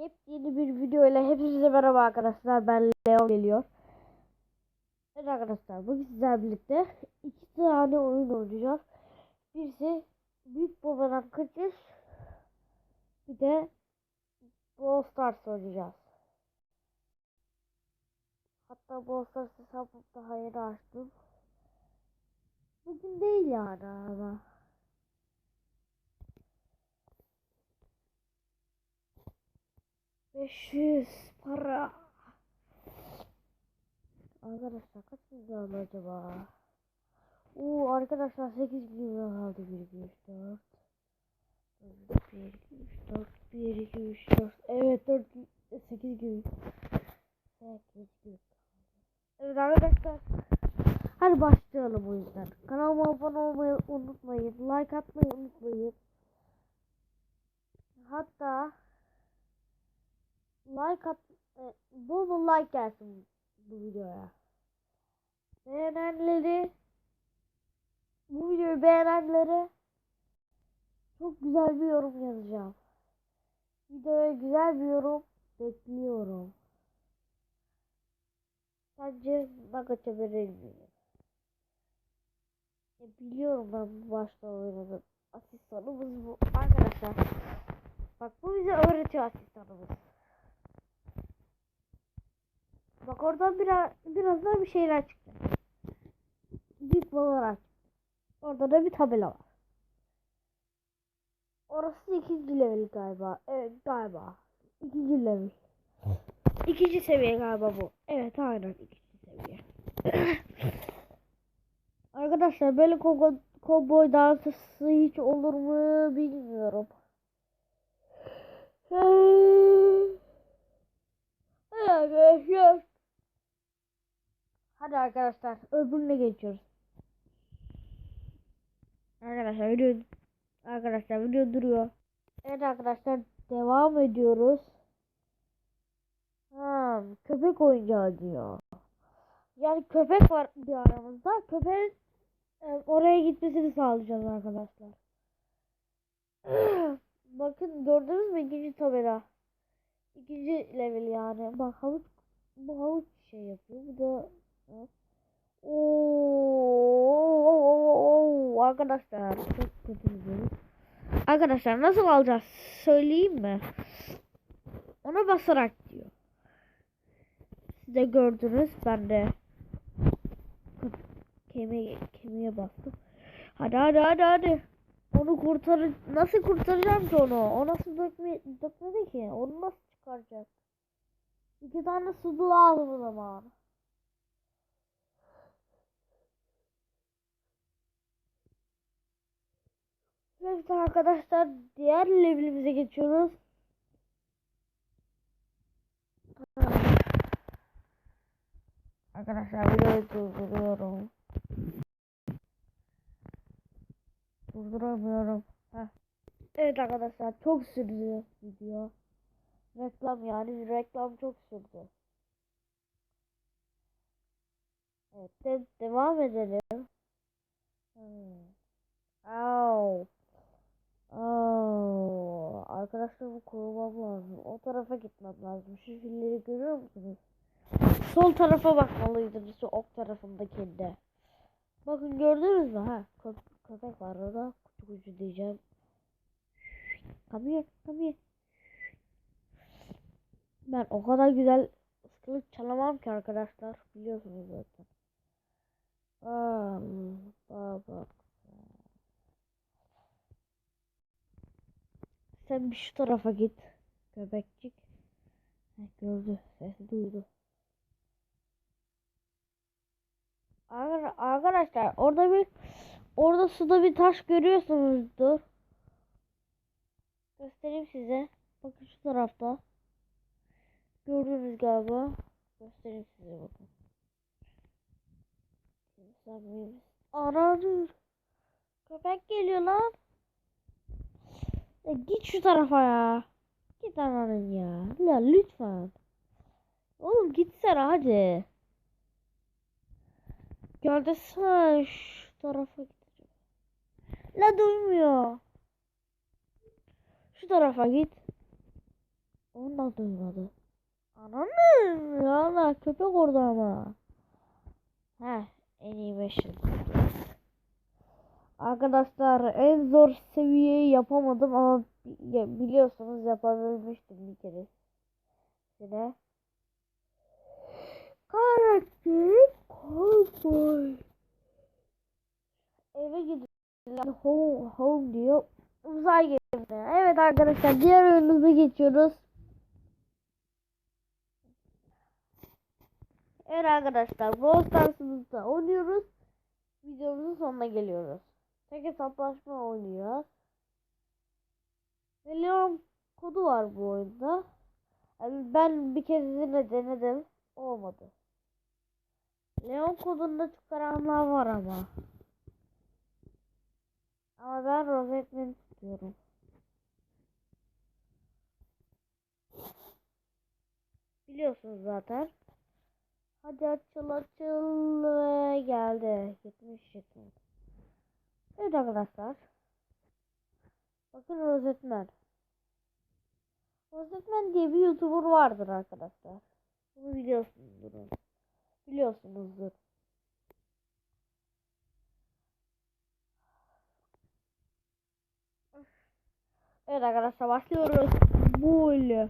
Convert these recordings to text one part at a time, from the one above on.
Yepyeni bir video ile hepinize merhaba arkadaşlar. Ben Leo geliyor. Evet arkadaşlar bugün sizlerle birlikte iki tane oyun oynayacağız. Birisi Büyük Babadan Kaçış. Bir de Brawl Stars oynayacağız. Hatta Brawl Stars hesabımı daha yeni açtım. Bugün değil yani ama. Beş yüz para. Arkadaşlar kaç milyon acaba? Oo arkadaşlar 8 milyon aldı 1 2 3 4 1 2 3 4 1 2 3 4 Evet 4 8 gün 8 gün Evet arkadaşlar Hadi başlayalım o yüzden. Kanalıma abone olmayı unutmayın. Like atmayı unutmayın. Hatta like at e, bol bol like gelsin bu videoya. Beğenenleri bu videoyu beğenenlere çok güzel bir yorum yazacağım. Videoya güzel bir yorum bekliyorum. Sence Nagaça verir miyim? E, biliyorum ben bu başta oynadım. Asistanımız bu. Arkadaşlar. Bak bu bize öğretiyor asistanımız. Bak oradan biraz biraz daha bir şeyler çıktı. Büyük babalar. Orada da bir tabela var. Orası ikinci level galiba. Evet galiba. İkinci level. İkinci seviye galiba bu. Evet aynen ikinci seviye. Arkadaşlar böyle kovboy, kovboy dansı hiç olur mu bilmiyorum. Arkadaşlar. Hadi arkadaşlar öbürüne geçiyoruz. Arkadaşlar video arkadaşlar video duruyor. Evet arkadaşlar devam ediyoruz. Ha, köpek oyuncağı diyor. Yani köpek var bir aramızda. Köpeğin e, oraya gitmesini sağlayacağız arkadaşlar. Bakın gördünüz mü ikinci tabela. İkinci level yani. Bak havuç bu havuç şey yapıyor. Bu da Oo, arkadaşlar çok kötü bir bölüm. Arkadaşlar nasıl alacağız söyleyeyim mi? Ona basarak diyor. Siz de gördünüz ben de kemiğe, kemiğe bastım. Hadi hadi hadi hadi. Onu kurtar nasıl kurtaracağım ki onu? O nasıl dökme dökmedi ki? Onu nasıl çıkaracak? İki tane su lazım o zaman. Evet arkadaşlar diğer levelimize geçiyoruz. Arkadaşlar videoyu durduruyorum. Durduramıyorum. Heh. Evet arkadaşlar çok sürdü video. Reklam yani reklam çok sürdü. Evet de devam edelim. Hmm. Au. Oo, arkadaşlarımı korumam lazım. O tarafa gitmem lazım. Şu filleri görüyor musunuz? Sol tarafa bakmalıydınız. Şu ok tarafındakinde. Bakın gördünüz mü? Ha, kö köpek var orada. Kutu kutu diyeceğim. Come here. Ben o kadar güzel ıskılık çalamam ki arkadaşlar. Biliyorsunuz zaten. Aa, baba. Sen bir şu tarafa git. Köpekçik. Heh, gördü. Sesi duydu. Ar- Arkadaşlar orada bir orada suda bir taş görüyorsunuzdur. Göstereyim size. Bakın şu tarafta. Gördünüz galiba. Göstereyim size bakın. Dur. Köpek geliyor lan. Ya git şu tarafa ya. Git ananın ya. La lütfen. Oğlum gitsene hadi. Gördün şu tarafa gideceğim. La duymuyor. Şu tarafa git. Ondan duymadı. Ananı ya köpek orada ama. Heh animation. Arkadaşlar en zor seviyeyi yapamadım ama biliyorsunuz yapabilmiştim bir kere. Yine. Karakterim cowboy. Eve gidiyor. Home, home diyor. Uzay gemisi. Evet arkadaşlar diğer oyunumuza geçiyoruz. Evet arkadaşlar Brawl Stars'ımızda oynuyoruz. Videomuzun sonuna geliyoruz. Tek hesaplaşma oynuyoruz. Ve Leon kodu var bu oyunda. Yani ben bir kez yine denedim. Olmadı. Leon kodunda çıkaranlar var ama. Ama ben rozetmeni tutuyorum. Biliyorsunuz zaten. Hadi açıl açıl ve geldi. 70 jeton. Evet arkadaşlar. Bakın Rozetmen. Rozetmen diye bir YouTuber vardır arkadaşlar. Bunu biliyorsunuzdur. Biliyorsunuzdur. Evet arkadaşlar başlıyoruz. Böyle.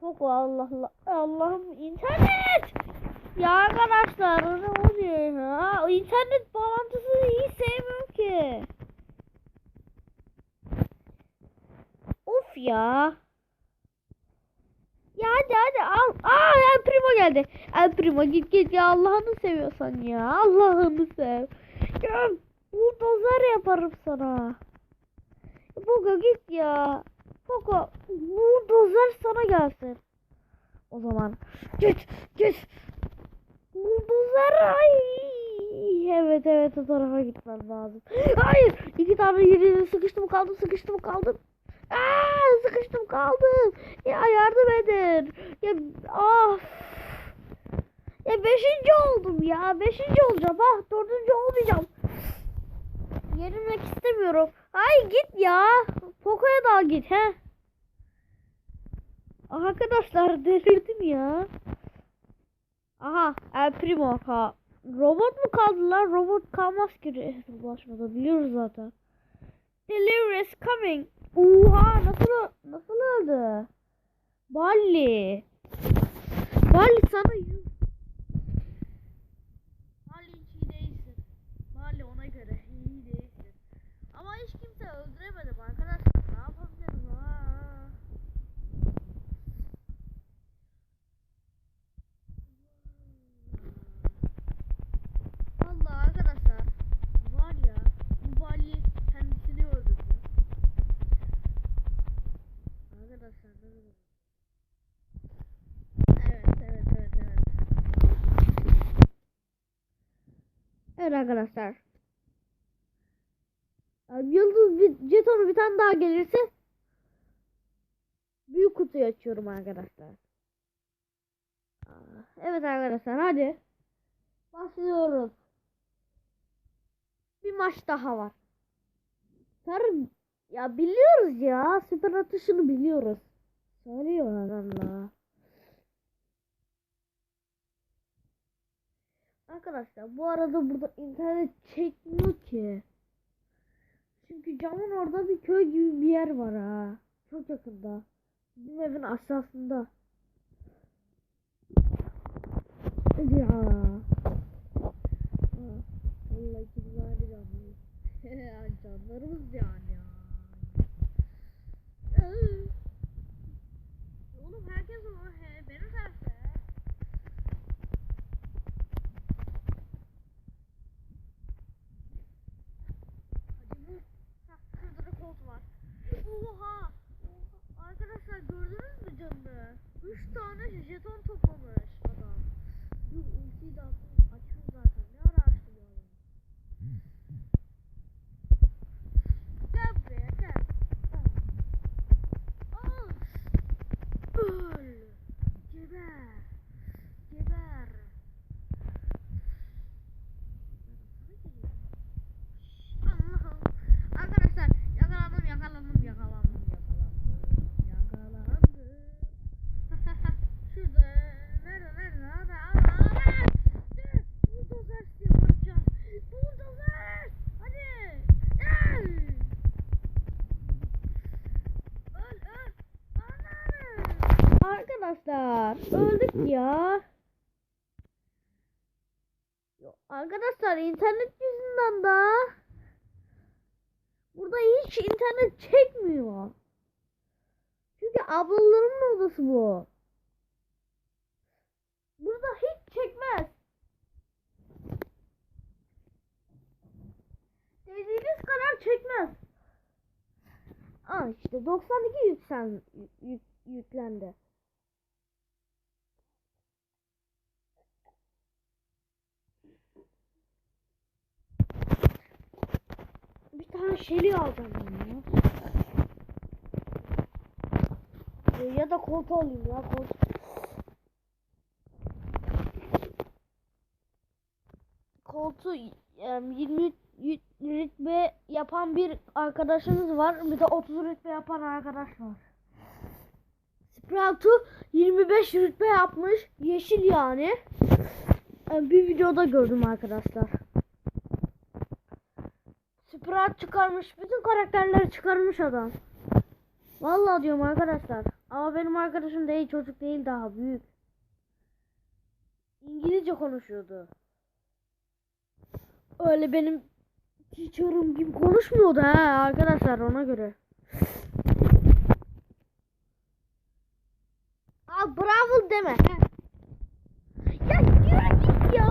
Poco Allah Allah. Allah'ım internet. Ya arkadaşlar ne oluyor ya? İnternet bağlantısını hiç sevmiyorum ki. Of ya. Ya hadi hadi al. Aa El Primo geldi. El Primo git git ya Allah'ını seviyorsan ya. Allah'ını sev. Ya buldozer yaparım sana. Poco git ya. Poco buldozer sana gelsin. O zaman git git. Buldozer ay. Evet evet o tarafa gitmem lazım. Hayır iki tane yerine sıkıştım kaldım sıkıştım kaldım. Aa, sıkıştım kaldım. Ya yardım edin. Ya ah. Ya beşinci oldum ya. Beşinci olacağım ha. Dördüncü olmayacağım. Yenilmek istemiyorum. Ay git ya. Poco'ya da git he. Arkadaşlar delirdim ya. Aha El Primo ka. Robot mu kaldı lan? Robot kalmaz ki bulaşmada biliyoruz zaten. Delivery is coming. Oha nasıl nasıl öldü? Bali. Bali sana yüz. Bali hiç iyi değilsin. Bali ona göre iyi değilsin. Ama hiç kimse öldüremedim arkadaşlar. Ne yapabilirim ha? Vallahi arkadaşlar var ya bu Bali kendisini öldürdü. Arkadaşlar ne olur. Evet evet evet evet. Evet arkadaşlar. Yıldız bir jetonu bir tane daha gelirse büyük kutuyu açıyorum arkadaşlar. Aa, Evet arkadaşlar hadi. Başlıyoruz. Bir maç daha var. Sarı ya biliyoruz ya. Süper atışını biliyoruz. Söylüyorlar Allah. Arkadaşlar bu arada burada internet çekmiyor ki. Çünkü camın orada bir köy gibi bir yer var ha. Çok yakında. Bizim evin aşağısında. Ya. Aa, Vallahi kim var canlı. Canlarımız yani ya. Oğlum herkes o he, benim terse. Hadi vur. Hah, kolt var. Oha. Arkadaşlar gördünüz mü canını? 3 tane jeton toplamış adam. Dur ultiyi de attım. Açıyor zaten. Ne ara açtı bu adam? Gel buraya gel. Al. Öl. Geber. Geber. Allah'ım. Arkadaşlar yakalandım yakalandım yakalandım yakalandım. Yakalandım. Arkadaşlar. Öldük ya. Arkadaşlar internet yüzünden da burada hiç internet çekmiyor. Çünkü ablalarımın odası bu. Burada hiç çekmez. Dediğiniz kadar çekmez. Aa işte 92 yüksen, yük, yüklendi. Bir tane şeli alacağım ya. Ee, Ya da koltuğu alayım ya koltuğu. Koltuğu em, 20 y- rütbe yapan bir arkadaşımız var. Bir de 30 rütbe yapan arkadaş var. Sprout'u 25 rütbe yapmış. Yeşil yani. Em, Bir videoda gördüm arkadaşlar. Sprout çıkarmış. Bütün karakterleri çıkarmış adam. Vallahi diyorum arkadaşlar. Ama benim arkadaşım değil çocuk değil daha büyük. İngilizce konuşuyordu. Öyle benim teacher'ım gibi konuşmuyordu ha arkadaşlar ona göre. Aa bravo deme. Ya yürü git ya.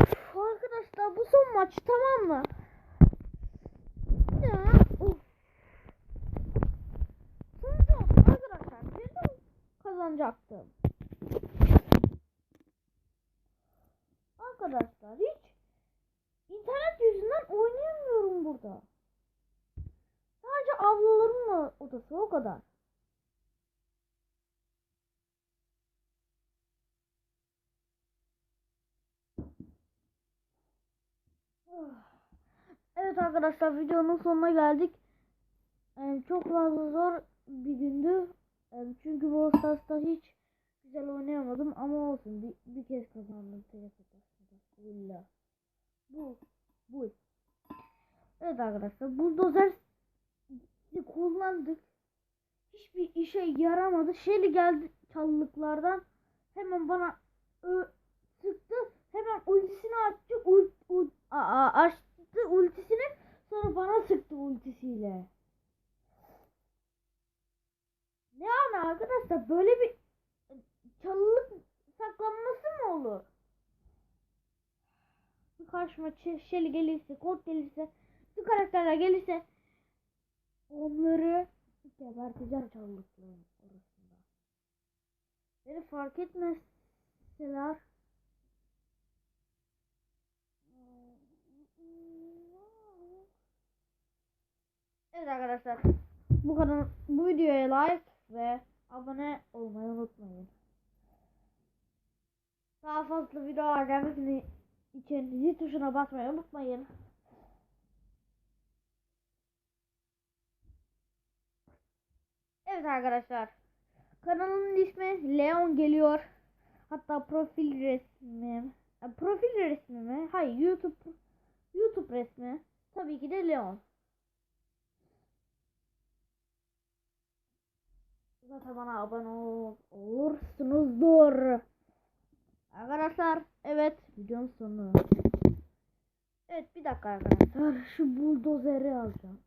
Üf, Arkadaşlar maç tamam mı? Ya, of. Sonucu arkadaşlar kazanacaktım. Arkadaşlar hiç internet yüzünden oynayamıyorum burada. Sadece ablalarımın odası o kadar. Evet arkadaşlar videonun sonuna geldik. Ee, çok fazla zor bir gündü. Ee, çünkü Brawl hiç güzel oynayamadım ama olsun bir, bir kez kazandım. Villa. Bu. Bu. Evet arkadaşlar buldozer kullandık. Hiçbir işe yaramadı. Shelly geldi çalılıklardan. Hemen bana ö, sıktı. Hemen ultisini açtı. Ult, ult, aa, açtı. Sıktı ultisiyle. Ne yani arkadaşlar böyle bir çalılık saklanması mı olur? Bir karşıma Shelly gelirse, Colt gelirse, bu karakterler gelirse onları geberteceğim çalılıkların arasında. Beni fark etmezseler Evet arkadaşlar. Bu kadar bu videoya like ve abone olmayı unutmayın. Daha fazla video gelmesini için zil tuşuna basmayı unutmayın. Evet arkadaşlar. Kanalın ismi Leon geliyor. Hatta profil resmi. e, Profil resmi mi? Hayır YouTube YouTube resmi. Tabii ki de Leon. Zaten bana abone ol, olursunuzdur. Arkadaşlar evet videonun sonu. Evet bir dakika arkadaşlar şu buldozeri alacağım.